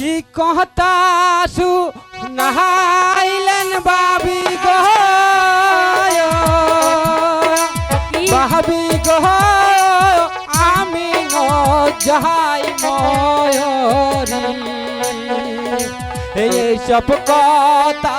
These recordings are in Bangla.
কি কহতাসু নাহাইলেন বাবি গো? বাবি গো আমি যাই ময়রি এই সব কথা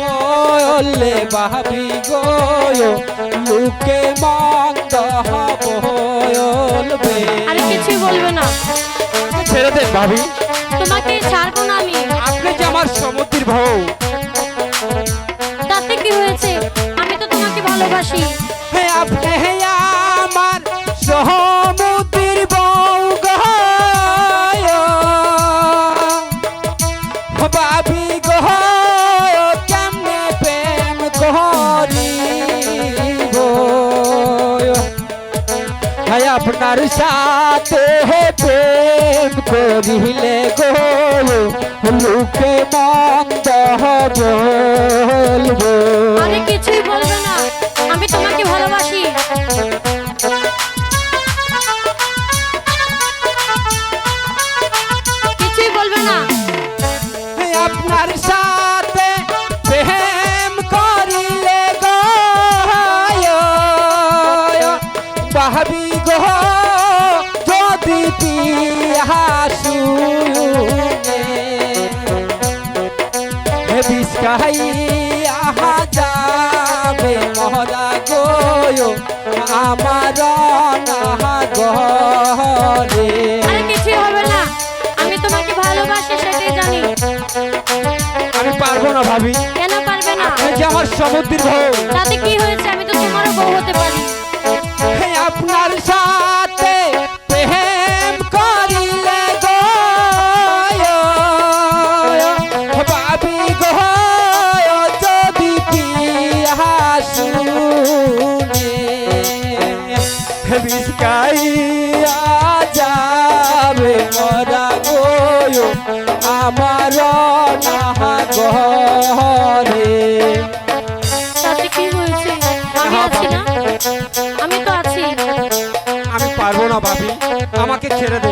বললে ভাবি গো লোকে মন্দ বলবে। আরে কিছুই বলবে না। ছেড়ে দেন ভাবি। তোমাকে ছাড়বো না আমি। আপনি যে আমার সমুদ্রের ভাও তাতে কি হয়েছে? আমি তো তোমাকে ভালোবাসি। করিব হায় আপনার সাথে প্রেম করিলে গো লোকে মন্দ বলব আরে কিছুই বলবে না। আমি তোমাকে ভালোবাসি। কিছুই বলবে না। আপনার সাথে হে বিস্কাই যাবে মহরা গো আমার না গরে আরে কিছুই হবে না আমি তোমাকে ভালোবাসি সেটাই জানি। আমি পারব না ভাবি। কেন পারবে না? যে আমার সমুদ্রের বউ। তাতে কি হয়েছে? আমি তো তোমারও বউ হতে পারি। আপনার সাথে হে বিস্কাইয়া যাবে মরা গো আমার না ঘরে তাতে কি হয়েছে? আমি আছি না? আমি তো আছি। আমি পারব না ভাবি। আমাকে ছেড়ে দে।